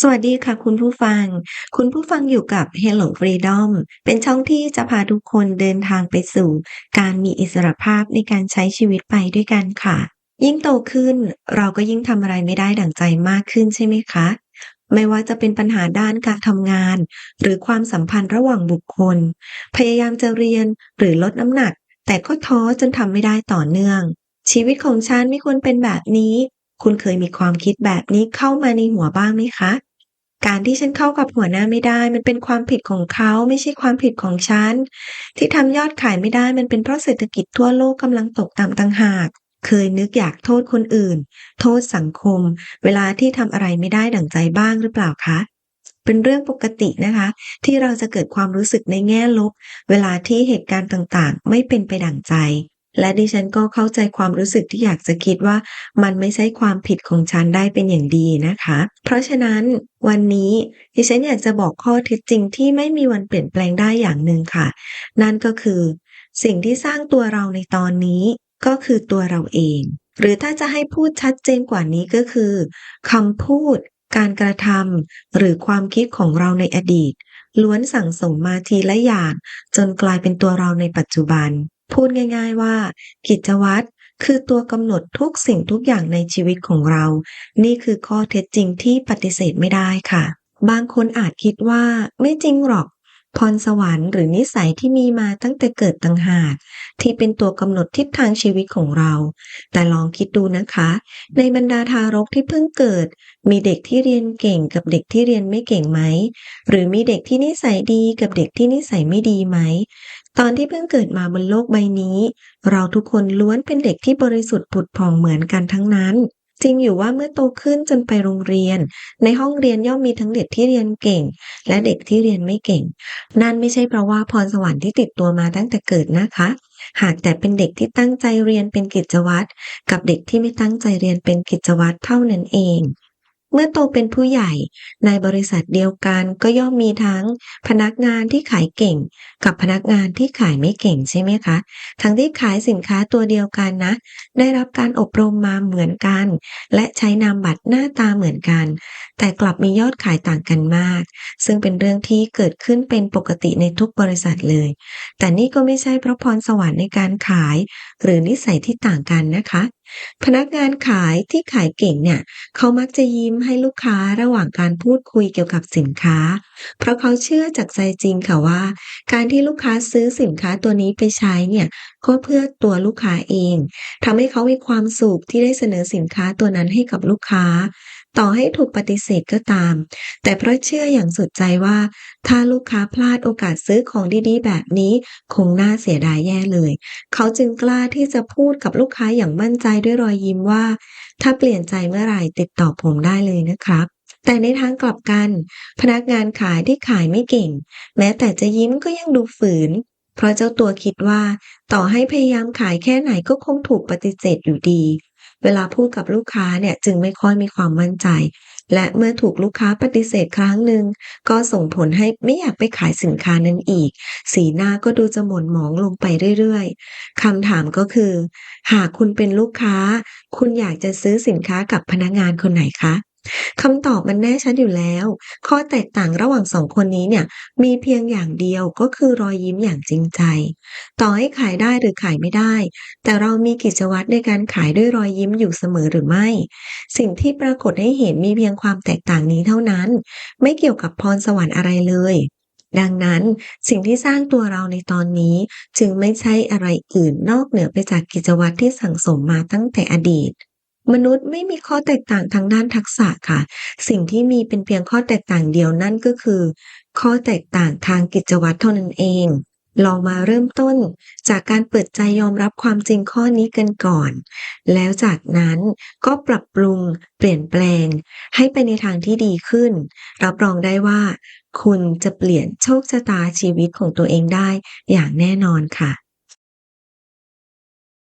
สวัสดีค่ะคุณผู้ฟัง คุณผู้ฟังอยู่กับ Hello Freedom เป็นช่องที่จะพาทุกคนเดินทางไปสู่ การมีอิสรภาพในการใช้ชีวิตไปด้วยกันค่ะ ยิ่งโตขึ้นเราก็ยิ่งทำอะไรไม่ได้ดั่งใจมากขึ้นใช่ไหมคะ ไม่ว่าจะเป็นปัญหาด้านการทำงาน หรือความสัมพันธ์ระหว่างบุคคล พยายามจะเรียนหรือลดน้ำหนัก แต่ก็ท้อจนทำไม่ได้ต่อเนื่องชีวิตของฉันไม่ควรเป็นแบบนี้ คุณเคยมีความคิดแบบนี้เข้ามาในหัวบ้างไหมคะ การที่ฉันเข้ากับหัวหน้าไม่ได้ มันเป็นความผิดของเขาไม่ใช่ความผิดของฉัน ที่ทำยอดขายไม่ได้มันเป็นเพราะเศรษฐกิจทั่วโลกกำลังตกต่ำต่างหาก เคยนึกอยากโทษคนอื่น โทษสังคม เวลาที่ทำอะไรไม่ได้ดั่งใจบ้างหรือเปล่าคะเป็นเรื่องปกตินะคะ ที่เราจะเกิดความรู้สึกในแง่ลบ เวลาที่เหตุการณ์ต่างๆ ไม่เป็นไปดั่งใจ และดิฉันก็เข้าใจความรู้สึกที่อยากจะคิดว่ามันไม่ใช่ความผิดของฉันได้เป็นอย่างดีนะคะ เพราะฉะนั้นวันนี้ดิฉันอยากจะบอกข้อเท็จจริงที่ไม่มีวันเปลี่ยนแปลงได้อย่างหนึ่งค่ะ นั่นก็คือ สิ่งที่สร้างตัวเราในตอนนี้ก็คือตัวเราเอง หรือถ้าจะให้พูดชัดเจนกว่านี้ก็คือคำพูด การกระทำหรือความคิดของเราในอดีตล้วนสั่งสมมาทีละอย่างจนกลายเป็นตัวเราในปัจจุบัน พูดง่าย ๆว่า กิจวัตรคือตัวกำหนดทุกสิ่งทุกอย่างในชีวิตของเรา นี่คือข้อเท็จจริงที่ปฏิเสธไม่ได้ค่ะ บางคนอาจคิดว่าไม่จริงหรอก พรสวรรค์หรือนิสัยที่มีมาตั้งแต่เกิดต่างหาก ที่เป็นตัวกำหนดทิศทางชีวิตของเรา แต่ลองคิดดูนะคะ ในบรรดาทารกที่เพิ่งเกิด มีเด็กที่เรียนเก่งกับเด็กที่เรียนไม่เก่งไหม หรือมีเด็กที่นิสัยดีกับเด็กที่นิสัยไม่ดีไหม ตอนที่เพิ่งเกิดมาบนโลกใบนี้ เราทุกคนล้วนเป็นเด็กที่บริสุทธิ์ผุดผ่องเหมือนกันทั้งนั้น จริงอยู่ว่าเมื่อโตขึ้นจนไปโรงเรียน ในห้องเรียนย่อมมีทั้งเด็กที่เรียนเก่ง และเด็กที่เรียนไม่เก่ง นั่นไม่ใช่เพราะว่าพรสวรรค์ที่ติดตัวมาตั้งแต่เกิดนะคะ หากแต่เป็นเด็กที่ตั้งใจเรียนเป็นกิจวัตร กับเด็กที่ไม่ตั้งใจเรียนเป็นกิจวัตรเท่านั้นเอง เมื่อโตเป็นผู้ใหญ่ ในบริษัทเดียวกันก็ย่อมมีทั้งพนักงานที่ขายเก่ง กับพนักงานที่ขายไม่เก่งใช่ไหมคะ ทั้งที่ขายสินค้าตัวเดียวกันนะ ได้รับการอบรมมาเหมือนกัน และใช้นามบัตรหน้าตาเหมือนกัน แต่กลับมียอดขายต่างกันมาก ซึ่งเป็นเรื่องที่เกิดขึ้นเป็นปกติในทุกบริษัทเลย แต่นี่ก็ไม่ใช่เพราะพรสวรรค์ในการขาย หรือนิสัยที่ต่างกันนะคะ พนักงานขายที่ขายเก่งเนี่ย เขามักจะยิ้มให้ลูกค้าระหว่างการพูดคุยเกี่ยวกับสินค้า เพราะเขาเชื่อจากใจจริงค่ะว่า การที่ลูกค้าซื้อสินค้าตัวนี้ไปใช้เนี่ยก็เพื่อตัวลูกค้าเองทำให้เขามีความสุขที่ได้เสนอสินค้าตัวนั้นให้กับลูกค้า ต่อให้ถูกปฏิเสธก็ตาม แต่เพราะเชื่ออย่างสุดใจว่า ถ้าลูกค้าพลาดโอกาสซื้อของดีๆ แบบนี้คงน่าเสียดายแย่เลย เขาจึงกล้าที่จะพูดกับลูกค้าอย่างมั่นใจด้วยรอยยิ้มว่า ถ้าเปลี่ยนใจเมื่อไหร่ติดต่อผมได้เลยนะครับแต่ในทางกลับกัน พนักงานขายที่ขายไม่เก่ง แม้แต่จะยิ้มก็ยังดูฝืน เพราะเจ้าตัวคิดว่า ต่อให้พยายามขายแค่ไหนก็คงถูกปฏิเสธอยู่ดี เวลาพูดกับลูกค้าเนี่ยจึงไม่ค่อยมีความมั่นใจ และเมื่อถูกลูกค้าปฏิเสธครั้งหนึ่งก็ส่งผลให้ไม่อยากไปขายสินค้านั้นอีก สีหน้าก็ดูจะหม่นหมองลงไปเรื่อยๆคำถามก็คือ หากคุณเป็นลูกค้า คุณอยากจะซื้อสินค้ากับพนักงานคนไหนคะ คำตอบมันแน่ชัดอยู่แล้ว ข้อแตกต่างระหว่างสองคนนี้เนี่ย มีเพียงอย่างเดียวก็คือรอยยิ้มอย่างจริงใจ ต่อให้ขายได้หรือขายไม่ได้ แต่เรามีกิจวัตรในการขายด้วยรอยยิ้มอยู่เสมอหรือไม่ สิ่งที่ปรากฏให้เห็นมีเพียงความแตกต่างนี้เท่านั้น ไม่เกี่ยวกับพรสวรรค์อะไรเลย ดังนั้นสิ่งที่สร้างตัวเราในตอนนี้จึงไม่ใช่อะไรอื่นนอกเหนือไปจากกิจวัตรที่สั่งสมมาตั้งแต่อดีต มนุษย์ไม่มีข้อแตกต่างทางด้านทักษะค่ะ สิ่งที่มีเป็นเพียงข้อแตกต่างเดียวนั่นก็คือ ข้อแตกต่างทางกิจวัตรเท่านั้นเอง ลองมาเริ่มต้นจากการเปิดใจยอมรับความจริงข้อนี้กันก่อน แล้วจากนั้นก็ปรับปรุงเปลี่ยนแปลง ให้ไปในทางที่ดีขึ้น รับรองได้ว่า คุณจะเปลี่ยนโชคชะตาชีวิตของตัวเองได้อย่างแน่นอนค่ะ